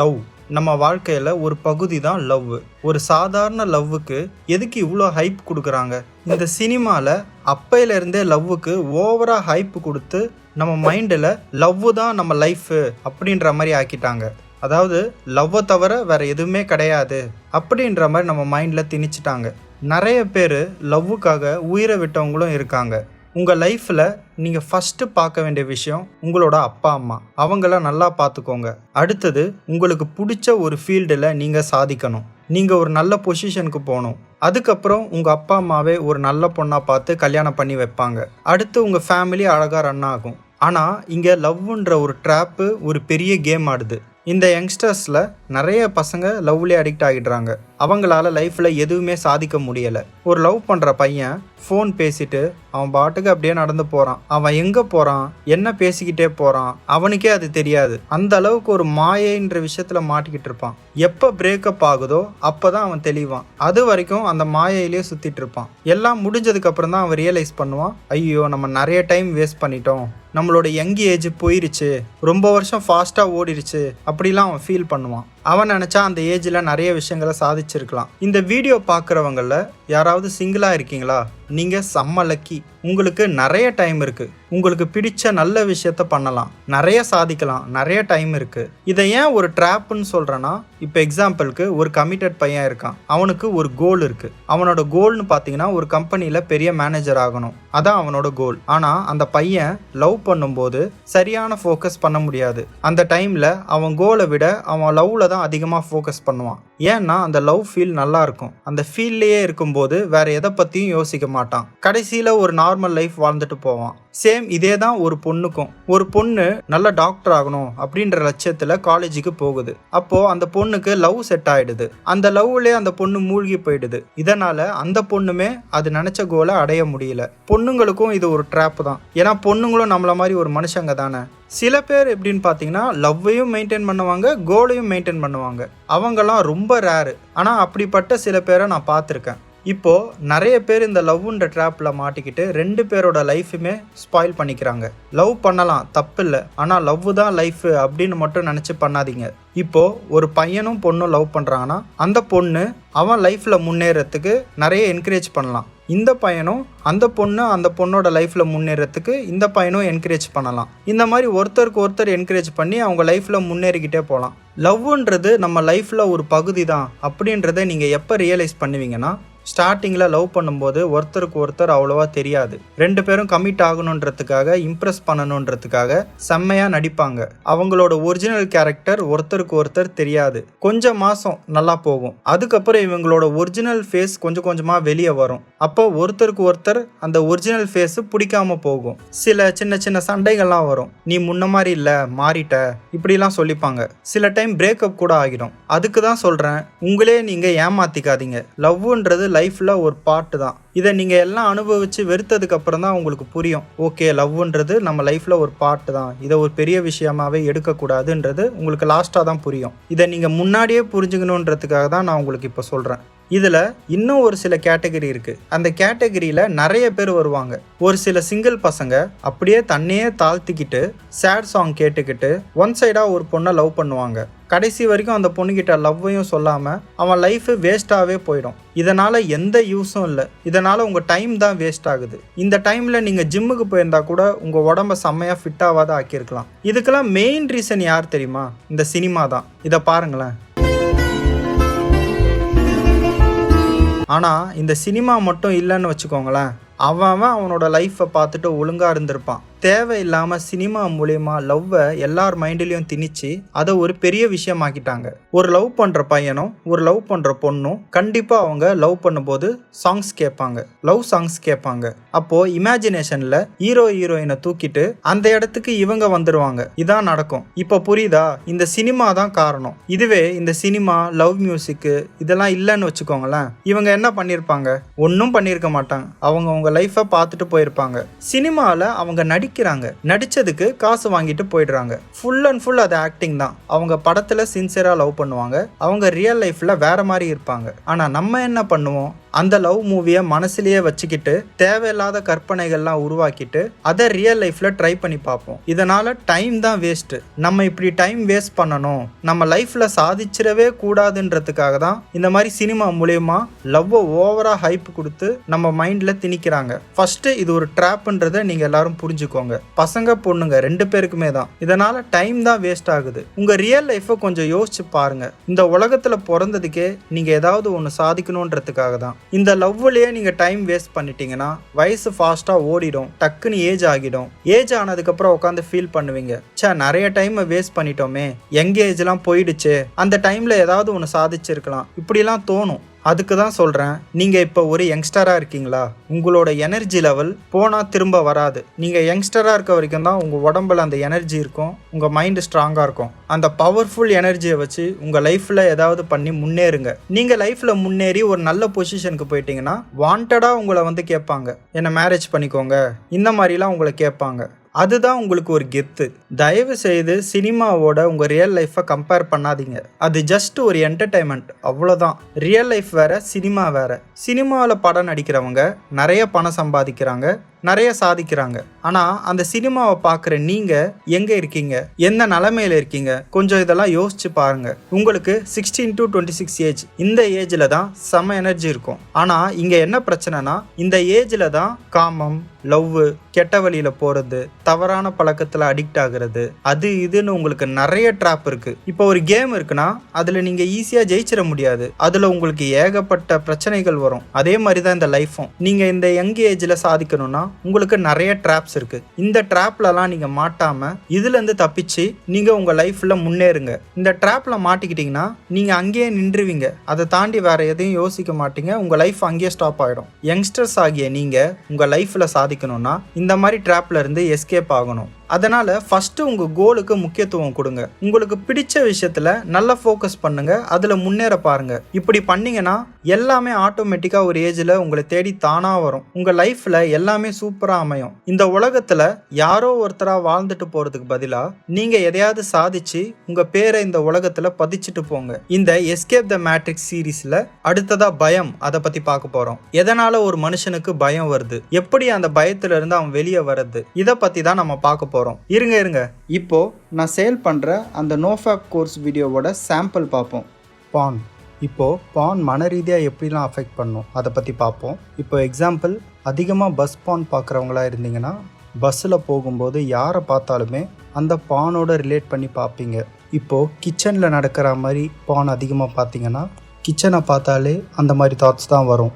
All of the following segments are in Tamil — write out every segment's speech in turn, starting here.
லவ் நம்ம வாழ்க்கையில் ஒரு பகுதி தான் லவ் ஒரு சாதாரண லவ்வுக்கு எதுக்கு இவ்வளோ ஹைப் கொடுக்குறாங்க? இந்த சினிமாவில் அப்பையிலேருந்தே லவ்வுக்கு ஓவராக ஹைப் கொடுத்து நம்ம மைண்டில் லவ் தான் நம்ம லைஃபு அப்படின்ற மாதிரி ஆக்கிட்டாங்க. அதாவது லவ்வை தவிர வேறு எதுவுமே கிடையாது அப்படின்ற மாதிரி நம்ம மைண்டில் திணிச்சிட்டாங்க. நிறைய பேர் லவ்வுக்காக உயிரை விட்டவங்களும் இருக்காங்க. உங்கள் லைஃப்பில் நீங்கள் ஃபஸ்ட்டு பார்க்க வேண்டிய விஷயம் உங்களோட அப்பா அம்மா. அவங்கள நல்லா பார்த்துக்கோங்க. அடுத்தது உங்களுக்கு பிடிச்ச ஒரு ஃபீல்டில் நீங்கள் சாதிக்கணும். நீங்கள் ஒரு நல்ல பொசிஷனுக்கு போகணும். அதுக்கப்புறம் உங்கள் அப்பா அம்மாவே ஒரு நல்ல பொண்ணாக பார்த்து கல்யாணம் பண்ணி வைப்பாங்க. அடுத்து உங்கள் ஃபேமிலி அழகாக ரன் ஆகும். ஆனால் இங்கே லவ்ன்ற ஒரு ட்ராப்பு ஒரு பெரிய கேம் ஆடுது. இந்த யங்ஸ்டர்ஸில் நிறைய பசங்க லவ்லேயே அடிக்ட் ஆகிடுறாங்க. அவங்களால லைஃப்பில் எதுவுமே சாதிக்க முடியலை. ஒரு லவ் பண்ணுற பையன் ஃபோன் பேசிட்டு அவன் பாட்டுக்கு அப்படியே நடந்து போகிறான் அவன் எங்கே போகிறான் என்ன பேசிக்கிட்டே போகிறான் அவனுக்கே அது தெரியாது. அந்த அளவுக்கு ஒரு மாயைன்ற விஷயத்தில் மாட்டிக்கிட்டு இருப்பான். எப்போ பிரேக்கப் ஆகுதோ அப்போ தான் அவன் தெளிவான். அது வரைக்கும் அந்த மாயையிலே சுற்றிட்டு இருப்பான். எல்லாம் முடிஞ்சதுக்கப்புறம் தான் அவன் ரியலைஸ் பண்ணுவான். ஐயோ நம்ம நிறைய டைம் வேஸ்ட் பண்ணிட்டோம். நம்மளோட யங் ஏஜ் போயிருச்சு. ரொம்ப வருஷம் ஃபாஸ்ட்டாக ஓடிடுச்சு அப்படிலாம் அவன் ஃபீல் பண்ணுவான். அவன் நினச்சா அந்த ஏஜில் நிறைய விஷயங்களை சாதிச்சிருக்கலாம். இந்த வீடியோ பார்க்குறவங்கள யாராவது சிங்கிளாக இருக்கீங்களா? நீங்கள் செம்ம லக்கி உங்களுக்கு நிறைய டைம் இருக்குது உங்களுக்கு பிடிச்ச நல்ல விஷயத்த பண்ணலாம். நிறைய சாதிக்கலாம். நிறைய டைம் இருக்குது இதை ஏன் ஒரு ட்ராப்புன்னு சொல்கிறேன்னா இப்போ எக்ஸாம்பிளுக்கு ஒரு கமிட்டட் பையன் இருக்கான். அவனுக்கு ஒரு கோல் இருக்குது அவனோட கோல்னு பார்த்தீங்கன்னா ஒரு கம்பெனியில் பெரிய மேனேஜர் ஆகணும். அதான் அவனோட கோல் ஆனால் அந்த பையன் லவ் பண்ணும்போது சரியான ஃபோக்கஸ் பண்ண முடியாது. அந்த டைமில் அவன் கோலை விட அவன் லவ்வில் தான் அதிகமாக ஃபோக்கஸ் பண்ணுவான். ஏன்னா அந்த லவ் ஃபீல் நல்லா இருக்கும். அந்த ஃபீல்லையே இருக்கும்போது வேற எதை பற்றியும் யோசிக்க மாட்டான். கடைசியில் ஒரு நார்மல் லைஃப் வாழ்ந்துட்டு போவான். சேம் இதே தான் ஒரு பொண்ணுக்கும். ஒரு பொண்ணு நல்ல டாக்டர் ஆகணும் அப்படின்ற லட்சியத்தில் காலேஜுக்கு போகுது. அப்போ அந்த பொண்ணுக்கு லவ் செட் ஆயிடுது. அந்த லவ்லேயே அந்த பொண்ணு மூழ்கி போயிடுது. இதனால அந்த பொண்ணுமே அது நினைச்ச கோலை அடைய முடியல. பொண்ணுங்களுக்கும் இது ஒரு ட்ராப் தான். ஏன்னா பொண்ணுங்களும் நம்மள மாதிரி ஒரு மனுஷங்க தானே. சில பேர் எப்படின்னு பார்த்தீங்கன்னா லவ்வையும் மெயின்டைன் பண்ணுவாங்க கோலையும் மெயின்டைன் பண்ணுவாங்க. அவங்கெல்லாம் ரொம்ப ரேரு ஆனால் அப்படிப்பட்ட சில பேரை நான் பார்த்துருக்கேன். இப்போ நிறைய பேர் இந்த லவ்ன்ற ட்ராப்பில் மாட்டிக்கிட்டு ரெண்டு பேரோட லைஃபுமே ஸ்பாயில் பண்ணிக்கிறாங்க. லவ் பண்ணலாம் தப்பு இல்லை ஆனால் லவ் தான் லைஃப் அப்படின்னு மட்டும் நினச்சி பண்ணாதீங்க. இப்போது ஒரு பையனும் பொண்ணும் லவ் பண்ணுறாங்கன்னா அந்த பொண்ணு அவன் லைஃப்பில் முன்னேறத்துக்கு நிறைய என்கரேஜ் பண்ணலாம். இந்த பையனும் அந்த பொண்ணு அந்த பொண்ணோட லைஃப்பில் முன்னேறத்துக்கு இந்த பையனும் என்கரேஜ் பண்ணலாம். இந்த மாதிரி ஒருத்தருக்கு ஒருத்தர் என்கரேஜ் பண்ணி அவங்க லைஃப்பில் முன்னேறிக்கிட்டே போகலாம் லவ்ன்றது நம்ம லைஃப்பில் ஒரு பகுதி தான். அப்படின்றத நீங்கள் எப்போ ரியலைஸ் பண்ணுவீங்கன்னா ஸ்டார்டிங்கில் லவ் பண்ணும்போது ஒருத்தருக்கு ஒருத்தர் அவ்வளோவா தெரியாது. ரெண்டு பேரும் கமிட் ஆகணுன்றதுக்காக இம்ப்ரெஸ் பண்ணணுன்றதுக்காக செம்மையாக நடிப்பாங்க. அவங்களோட ஒரிஜினல் கேரக்டர் ஒருத்தருக்கு ஒருத்தர் தெரியாது. கொஞ்சம் மாதம் நல்லா போகும். அதுக்கப்புறம் இவங்களோட ஒரிஜினல் ஃபேஸ் கொஞ்சம் கொஞ்சமாக வெளியே வரும். அப்போ ஒருத்தருக்கு ஒருத்தர் அந்த ஒரிஜினல் ஃபேஸ் பிடிக்காம போகும். சில சின்ன சின்ன சண்டைகள்லாம் வரும். நீ முன்ன மாதிரி இல்லை மாறிட்ட இப்படிலாம் சொல்லிப்பாங்க. சில டைம் பிரேக்கப் கூட ஆகிடும். அதுக்கு தான் சொல்கிறேன் உங்களே நீங்கள் ஏமாத்திக்காதீங்க. லவ்ன்றது லைஃப்பில் ஒரு பார்ட்டு தான். இதை நீங்கள் எல்லாம் அனுபவித்து வெறுத்ததுக்கு அப்புறம் தான் உங்களுக்கு புரியும். ஓகே லவ்ன்றது நம்ம லைஃப்பில் ஒரு பார்ட்டு தான். இதை ஒரு பெரிய விஷயமாவே எடுக்கக்கூடாதுன்றது உங்களுக்கு லாஸ்ட்டாக தான் புரியும். இதை நீங்கள் முன்னாடியே புரிஞ்சுக்கணுன்றதுக்காக தான் நான் உங்களுக்கு இப்போ சொல்கிறேன் இதில் இன்னும் ஒரு சில கேட்டகரி இருக்குது அந்த கேட்டகரியில் நிறைய பேர் வருவாங்க. ஒரு சில சிங்கிள் பசங்க அப்படியே தன்னையே தாழ்த்திக்கிட்டு சேட் சாங் கேட்டுக்கிட்டு ஒன் சைடாக ஒரு பொண்ணை லவ் பண்ணுவாங்க. கடைசி வரைக்கும் அந்த பொண்ணுக்கிட்ட லவ்வையும் சொல்லாமல் அவன் லைஃபு வேஸ்ட்டாகவே போயிடும். இதனால் எந்த யூஸும் இல்லை. இதனால் உங்கள் டைம் தான் வேஸ்ட் ஆகுது. இந்த டைமில் நீங்கள் ஜிம்முக்கு போயிருந்தா கூட உங்கள் உடம்ப செம்மையாக ஃபிட்டாகாத ஆக்கியிருக்கலாம். இதுக்கெல்லாம் மெயின் ரீசன் யார் தெரியுமா? இந்த சினிமா தான். இதை பாருங்களேன். ஆனால் இந்த சினிமா மட்டும் இல்லைன்னு வச்சுக்கோங்களேன். அவன் அவன் அவனோட லைஃப்பை பார்த்துட்டு ஒழுங்காக இருந்திருப்பான். தேவையில்லாமல் சினிமா மூலயமா லவ்வை எல்லார் மைண்ட்லேயும் திணிச்சு அதை ஒரு பெரிய விஷயமாக்கிட்டாங்க. ஒரு லவ் பண்ணுற பையனும் ஒரு லவ் பண்ணுற பொண்ணும் கண்டிப்பாக அவங்க லவ் பண்ணும்போது சாங்ஸ் கேட்பாங்க. லவ் சாங்ஸ் கேட்பாங்க. அப்போது இமேஜினேஷனில் ஹீரோ ஹீரோயினை தூக்கிட்டு அந்த இடத்துக்கு இவங்க வந்துடுவாங்க இதான் நடக்கும். இப்போ புரியுதா? இந்த சினிமா தான் காரணம். இதுவே இந்த சினிமா லவ் மியூசிக்கு இதெல்லாம் இல்லைன்னு வச்சுக்கோங்களேன். இவங்க என்ன பண்ணியிருப்பாங்க ஒன்றும் பண்ணியிருக்க மாட்டாங்க. அவங்க அவங்க லைஃப்பை பார்த்துட்டு போயிருப்பாங்க. சினிமாவில் அவங்க நடிக்கிறாங்க நடிச்சதுக்கு காசு வாங்கிட்டு போயிடுறாங்க. ஃபுல் அண்ட் ஃபுல் அது ஆக்டிங் தான். அவங்க படத்தில் சின்சியராக லவ் பண்ணுவாங்க. அவங்க ரியல் லைஃப்பில் வேற மாதிரி இருப்பாங்க. ஆனால் நம்ம என்ன பண்ணுவோம்? அந்த லவ் மூவியை மனசுலயே வச்சுக்கிட்டு தேவையில்லாத கற்பனைகள்லாம் உருவாக்கிட்டு அதை ரியல் லைஃப்ல ட்ரை பண்ணி பார்ப்போம். இதனால டைம் தான் வேஸ்ட் நம்ம இப்படி டைம் வேஸ்ட் பண்ணணும். நம்ம லைஃப்ல சாதிச்சிடவே கூடாதுன்றதுக்காக தான் இந்த மாதிரி சினிமா மூலயமா லவ்வை ஓவரா ஹைப் கொடுத்து நம்ம மைண்ட்ல திணிக்கிறாங்க. ஃபர்ஸ்ட் இது ஒரு ட்ராப்ன்றதை நீங்க எல்லாரும் புரிஞ்சுக்கோங்க. பசங்க பொண்ணுங்க ரெண்டு பேருக்குமே தான். இதனால டைம் தான் வேஸ்ட் ஆகுது. உங்க ரியல் லைஃப்பை கொஞ்சம் யோசிச்சு பாருங்க. இந்த உலகத்துல பிறந்ததுக்கே நீங்க ஏதாவது ஒன்று சாதிக்கணுன்றதுக்காக தான். இந்த லவ்லயே நீங்க டைம் வேஸ்ட் பண்ணிட்டீங்கன்னா வயசு ஃபாஸ்டா ஓடிடும் டக்குன்னு ஏஜ் ஆகிடும். ஏஜ் ஆனதுக்கப்புறம் உட்காந்து ஃபீல் பண்ணுவீங்க. ச்சே நிறைய டைமை வேஸ்ட் பண்ணிட்டோமே. யங் ஏஜ்லாம் போயிடுச்சு. அந்த டைம்ல ஏதாவது ஒன்று சாதிச்சிருக்கலாம். இப்படிலாம் தோணும். அதுக்கு தான் சொல்கிறேன் நீங்கள் இப்போ ஒரு யங்ஸ்டராக இருக்கீங்களா? உங்களோட எனர்ஜி லெவல் போனால் திரும்ப வராது. நீங்கள் யங்ஸ்டராக இருக்க வரைக்கும் தான் உங்கள் உடம்புல அந்த எனர்ஜி இருக்கும். உங்கள் மைண்டு ஸ்ட்ராங்காக இருக்கும். அந்த பவர்ஃபுல் எனர்ஜியை வச்சு உங்கள் லைஃப்பில் ஏதாவது பண்ணி முன்னேறுங்க. நீங்கள் லைஃப்பில் முன்னேறி ஒரு நல்ல பொசிஷனுக்கு போயிட்டீங்கன்னா வாண்டடாக உங்களை வந்து கேட்பாங்க. என்ன மேரேஜ் பண்ணிக்கோங்க. இந்த மாதிரிலாம் உங்களை கேட்பாங்க. அதுதான் உங்களுக்கு ஒரு கெத்து. தயவு செய்து சினிமாவோட உங்க ரியல் லைஃப்பை கம்பேர் பண்ணாதீங்க. அது ஜஸ்ட் ஒரு என்டர்டைன்மெண்ட் அவ்வளோதான் ரியல் லைஃப் வேற சினிமா வேற. சினிமாவில் படம் நடிக்கிறவங்க நிறைய பணம் சம்பாதிக்கிறாங்க நிறைய சாதிக்கிறாங்க. ஆனால் அந்த சினிமாவை பார்க்குற நீங்கள் எங்கே இருக்கீங்க? எந்த நிலமையில இருக்கீங்க? கொஞ்சம் இதெல்லாம் யோசிச்சு பாருங்க. உங்களுக்கு sixteen to twenty six age இந்த ஏஜில் தான் செம எனர்ஜி இருக்கும். ஆனால் இங்கே என்ன பிரச்சனைனா இந்த ஏஜில் தான் காமம் லவ்வு கெட்ட வழியில் போகிறது தவறான பழக்கத்தில் அடிக்ட் ஆகுறது அது இதுன்னு உங்களுக்கு நிறைய ட்ராப் இருக்குது இப்போ ஒரு கேம் இருக்குன்னா அதில் நீங்கள் ஈஸியாக ஜெயிச்சிட முடியாது. அதில் உங்களுக்கு ஏகப்பட்ட பிரச்சனைகள் வரும். அதே மாதிரி தான் இந்த லைஃப்பும் நீங்கள் இந்த யங் ஏஜில் சாதிக்கணும்னா உங்களுக்கு நிறைய ட்ராப்ஸ் இருக்குது இந்த ட்ராப்லலாம் நீங்கள் மாட்டாமல் இதுலேருந்து தப்பிச்சு நீங்கள் உங்கள் லைஃப்பில் முன்னேறுங்க. இந்த ட்ராப்பில் மாட்டிக்கிட்டிங்கன்னா நீங்கள் அங்கேயே நின்றுவீங்க. அதை தாண்டி வேறு எதையும் யோசிக்க மாட்டீங்க. உங்கள் லைஃப் அங்கேயே ஸ்டாப் ஆகிடும் யங்ஸ்டர்ஸ் ஆகிய நீங்கள் உங்கள் லைஃப்பில் சாதிக்கணும்னா இந்த மாதிரி ட்ராப்ல இருந்து எஸ்கேப் ஆகணும். அதனால் ஃபஸ்ட்டு உங்கள் கோலுக்கு முக்கியத்துவம் கொடுங்க. உங்களுக்கு பிடிச்ச விஷயத்தில் நல்லா ஃபோக்கஸ் பண்ணுங்க. அதில் முன்னேற பாருங்க. இப்படி பண்ணீங்கன்னா எல்லாமே ஆட்டோமேட்டிக்காக ஒரு ஏஜில் உங்களை தேடி தானாக வரும். உங்கள் லைஃப்பில் எல்லாமே சூப்பராக அமையும். இந்த உலகத்தில் யாரோ ஒருத்தராக வாழ்ந்துட்டு போகிறதுக்கு பதிலாக நீங்கள் எதையாவது சாதிச்சு உங்கள் பேரை இந்த உலகத்தில் பதிச்சுட்டு போங்க. இந்த எஸ்கேப் த மேட்ரிக்ஸ் சீரீஸில் அடுத்ததாக பயம் அதை பற்றி பார்க்க போகிறோம் எதனால் ஒரு மனுஷனுக்கு பயம் வருது? எப்படி அந்த பயத்திலிருந்து அவன் வெளியே வர்றது? இதை பற்றி தான் நம்ம பார்க்க போகிறோம் இருங்க இருங்க. இப்போ நான் சேல் பண்ணுற அந்த நோஃபேப் கோர்ஸ் வீடியோவோட சாம்பிள் பார்ப்போம். பான் இப்போ பான் மன ரீதியாக எப்படிலாம் அஃபெக்ட் பண்ணும்? அதை பற்றி பார்ப்போம். இப்போ எக்ஸாம்பிள் அதிகமாக பஸ் பான் பார்க்குறவங்களா இருந்தீங்கன்னா பஸ்ஸில் போகும்போது யாரை பார்த்தாலுமே அந்த பானோட ரிலேட் பண்ணி பார்ப்பீங்க. இப்போது கிச்சனில் நடக்கிற மாதிரி பான் அதிகமாக பார்த்தீங்கன்னா கிச்சனை பார்த்தாலே அந்த மாதிரி தாட்ஸ் தான் வரும்.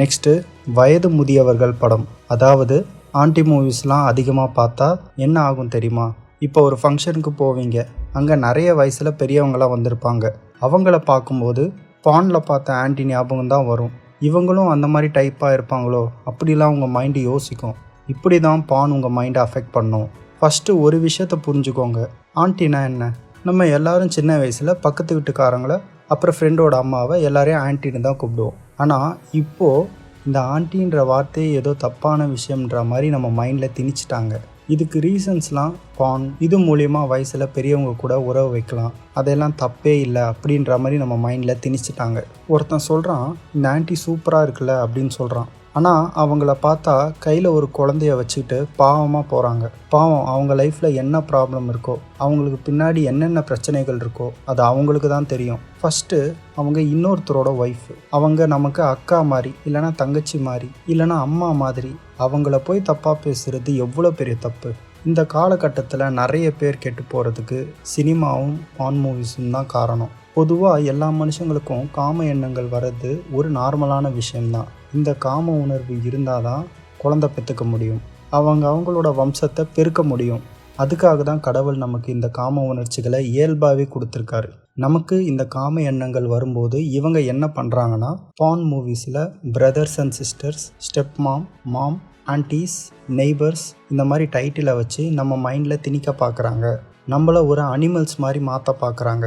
நெக்ஸ்ட்டு வயது முதியவர்கள் படம். அதாவது ஆண்டி மூவிஸ்லாம் அதிகமாக பார்த்தா என்ன ஆகும் தெரியுமா? இப்போ ஒரு ஃபங்க்ஷனுக்கு போவீங்க. அங்கே நிறைய வயசில் பெரியவங்களாம் வந்திருப்பாங்க. அவங்கள பார்க்கும்போது பானில் பார்த்த ஆண்டி ஞாபகம் தான் வரும். இவங்களும் அந்த மாதிரி டைப்பாக இருப்பாங்களோ? அப்படிலாம் உங்கள் மைண்டு யோசிக்கும். இப்படி தான் பான் உங்கள் மைண்டை அஃபெக்ட் பண்ணும். ஃபஸ்ட்டு ஒரு விஷயத்தை புரிஞ்சுக்கோங்க. ஆண்டினா என்ன? நம்ம எல்லாரும் சின்ன வயசில் பக்கத்து வீட்டுக்காரங்களை அப்புறம் ஃப்ரெண்டோட அம்மாவை எல்லாரையும் ஆண்டின்னு தான் கூப்பிடுவோம். ஆனால் இப்போது இந்த ஆண்டின்ற வார்த்தையே ஏதோ தப்பான விஷயம்ன்ற மாதிரி நம்ம மைண்டில் திணிச்சிட்டாங்க. இதுக்கு ரீசன்ஸ்லாம் பான் இது மூலயமா வயசில் பெரியவங்க கூட உறவு வைக்கலாம். அதெல்லாம் தப்பே இல்லை அப்படின்ற மாதிரி நம்ம மைண்டில் திணிச்சிட்டாங்க. ஒருத்தன் சொல்கிறான் இந்த ஆண்டி சூப்பராக இருக்குல்ல அப்படின்னு சொல்கிறான் ஆனால் அவங்கள பார்த்தா கையில் ஒரு குழந்தைய வச்சுக்கிட்டு பாவமாக போகிறாங்க பாவம் அவங்க லைஃப்பில் என்ன ப்ராப்ளம் இருக்கோ அவங்களுக்கு பின்னாடி என்னென்ன பிரச்சனைகள் இருக்கோ அது அவங்களுக்கு தான் தெரியும். ஃபஸ்ட்டு அவங்க இன்னொருத்தரோட ஒய்ஃப் அவங்க நமக்கு அக்கா மாதிரி இல்லைன்னா தங்கச்சி மாதிரி இல்லைன்னா அம்மா மாதிரி அவங்கள போய் தப்பாக பேசுகிறது எவ்வளோ பெரிய தப்பு? இந்த காலகட்டத்தில் நிறைய பேர் கெட்டு போகிறதுக்கு சினிமாவும் ஆன் மூவிஸும் தான் காரணம். பொதுவாக எல்லா மனுஷங்களுக்கும் காம எண்ணங்கள் வர்றது ஒரு நார்மலான விஷயம்தான். இந்த காம உணர்வு இருந்தால் தான் குழந்தை பெற்றுக்க முடியும். அவங்க அவங்களோட வம்சத்தை பெருக்க முடியும். அதுக்காக தான் கடவுள் நமக்கு இந்த காம உணர்ச்சிகளை இயல்பாகவே கொடுத்துருக்காரு. நமக்கு இந்த காம எண்ணங்கள் வரும்போது இவங்க என்ன பண்ணுறாங்கன்னா porn மூவிஸில் brothers and sisters step mom mom aunties neighbours இந்த மாதிரி டைட்டிலை வச்சு நம்ம மைண்டில் திணிக்க பார்க்குறாங்க நம்மள ஒரு அனிமல்ஸ் மாதிரி மாற்ற பார்க்குறாங்க